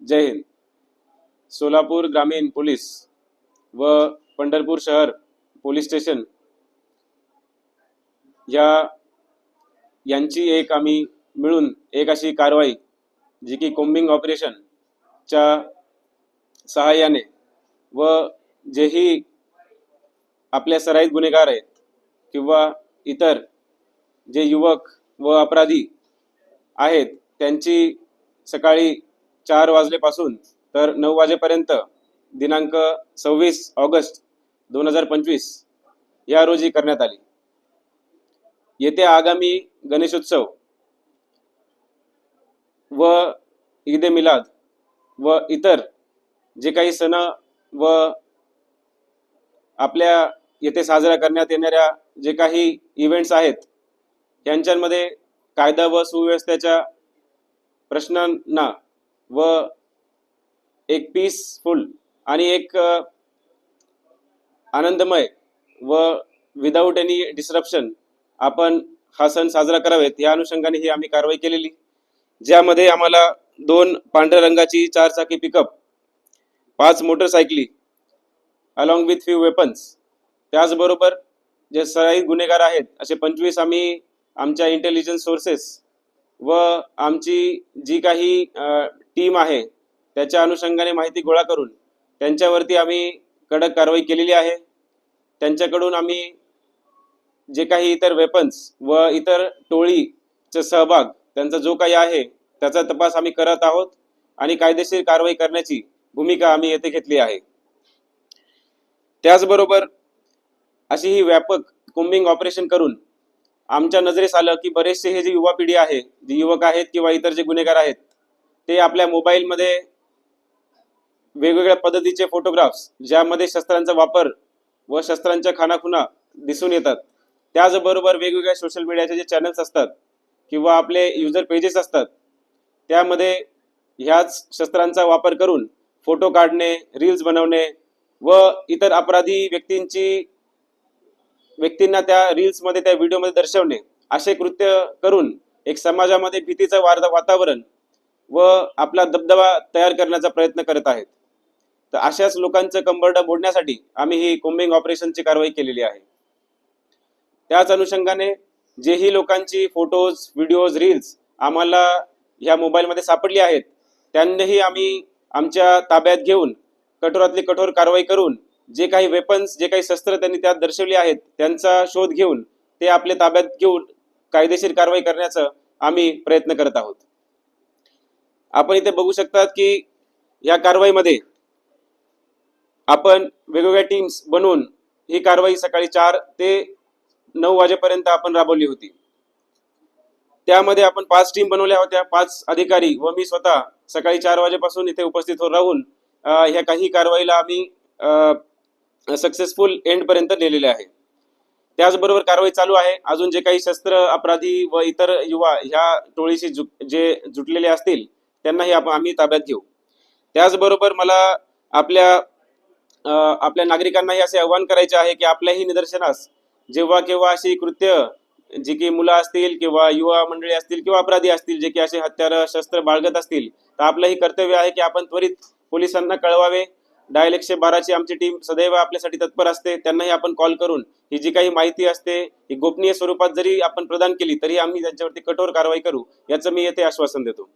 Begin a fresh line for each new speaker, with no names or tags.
जय हिंद. सोलापूर ग्रामीण पोलीस व पंढरपूर शहर पोलीस स्टेशन या यांची एक आम्ही मिळून एक अशी कारवाई जी की कोम्बिंग ऑपरेशनच्या सहाय्याने व जेही आपल्या सराईत गुन्हेगार आहेत किंवा इतर जे युवक व अपराधी आहेत त्यांची सकाळी चार वाजलेपासून तर नऊ वाजेपर्यंत दिनांक सव्वीस ऑगस्ट दोन हजार पंचवीस या रोजी करण्यात आली. येत्या आगामी गणेशोत्सव व ईद ए मिलाद व इतर जे काही सण व आपल्या येथे साजरा करण्यात येणाऱ्या जे काही इव्हेंट्स आहेत यांच्यामध्ये कायदा व सुव्यवस्थेच्या प्रश्नांना व एक पीसफुल आणि एक आनंदमय व विदाऊट एनी डिस्रप्शन आपण हा सण साजरा करावेत. या अनुषंगाने ही आम्ही कारवाई केलेली. ज्यामध्ये आम्हाला दोन पांढऱ्या रंगाची चारचाकी पिकअप पाच मोटरसायकली अलॉंग विथ फ्यू वेपन्स त्याचबरोबर जे सराईत गुन्हेगार आहेत असे पंचवीस आम्ही आमच्या इंटेलिजन्स सोर्सेस व आमची जी काही टीम आहे त्याच्या अनुषंगाने माहिती गोळा करून त्यांच्यावरती आम्ही कडक कारवाई केलेली आहे. त्यांच्याकडून आम्ही जे काही इतर वेपन्स व इतर टोळीचा सहभाग त्यांचा जो काही आहे त्याचा तपास आम्ही करत आहोत आणि कायदेशीर कारवाई करण्याची भूमिका आम्ही येथे घेतली आहे. त्याचबरोबर अशी ही व्यापक कोम्बिंग ऑपरेशन करून आमच्या नजरेस आलं की बरेचसे हे जे युवा पिढी आहे जे युवक आहेत किंवा इतर जे गुन्हेगार आहेत ते आपल्या मोबाईलमध्ये वेगवेगळ्या पद्धतीचे फोटोग्राफ्स ज्यामध्ये शस्त्रांचा वापर व शस्त्रांच्या खानाखुणा दिसून येतात. त्याचबरोबर वेगवेगळ्या सोशल मीडियाचे जे चॅनल्स असतात किंवा आपले युजर पेजेस असतात त्यामध्ये ह्याच शस्त्रांचा वापर करून फोटो काढणे रील्स बनवणे व इतर अपराधी व्यक्तींची व्यक्तींना त्या रील्समध्ये त्या व्हिडिओमध्ये दर्शवणे असे कृत्य करून एक समाजामध्ये भीतीचं वार वातावरण व आपला दबदबा तयार करण्याचा प्रयत्न करत आहेत. तर अशाच लोकांचं कंबरडं मोडण्यासाठी आम्ही ही कोम्बिंग ऑपरेशनची कारवाई केलेली आहे. त्याच अनुषंगाने जेही लोकांची फोटोज व्हिडिओज रील्स आम्हाला ह्या मोबाईलमध्ये सापडली आहेत त्यांनाही आम्ही आमच्या ताब्यात घेऊन कठोरातली कठोर कारवाई करून जे काही वेपन्स जे काही शस्त्र त्यांनी त्यात दर्शवली आहेत त्यांचा शोध घेऊन ते आपल्या ताब्यात घेऊन कायदेशीर कारवाई करण्याचं आम्ही प्रयत्न करत आहोत. आपण इथे बघू शकतात की या कारवाईमध्ये आपण वेगवेगळ्या टीम्स बनवून ही कारवाई सकाळी चार ते नऊ वाजेपर्यंत आपण राबवली होती. त्यामध्ये आपण पाच टीम बनवल्या होत्या. पाच अधिकारी व मी स्वतः सकाळी चार वाजेपासून इथे उपस्थित हो- राहून ह्या काही कारवाईला आम्ही सक्सेसफुल एंड पर्यंत नेलेले आहे. त्याचबरोबर कारवाई चालू आहे. अजून जे काही शस्त्र अपराधी व इतर युवा ह्या टोळीशी जु जे जुटलेले असतील त्यांनाही आपण आम्ही ताब्यात घेऊ. त्याचबरोबर मला आपल्या आपल्या नागरिकांनाही असे आवाहन करायचे आहे की आपल्याही निदर्शनास जेव्हा केव्हा अशी कृत्य जी की मुलं असतील किंवा युवा मंडळी असतील किंवा अपराधी असतील जे की असे हत्यार शस्त्र बाळगत असतील तर आपलंही कर्तव्य आहे की आपण त्वरित पोलिसांना कळवावे. डायल एकशे बाराची आमची टीम सदैव आपल्यासाठी तत्पर असते. त्यांनाही आपण कॉल करून ही जी काही माहिती असते ही गोपनीय स्वरूपात जरी आपण प्रदान केली तरी आम्ही त्यांच्यावरती कठोर कारवाई करू याचं मी येथे आश्वासन देतो.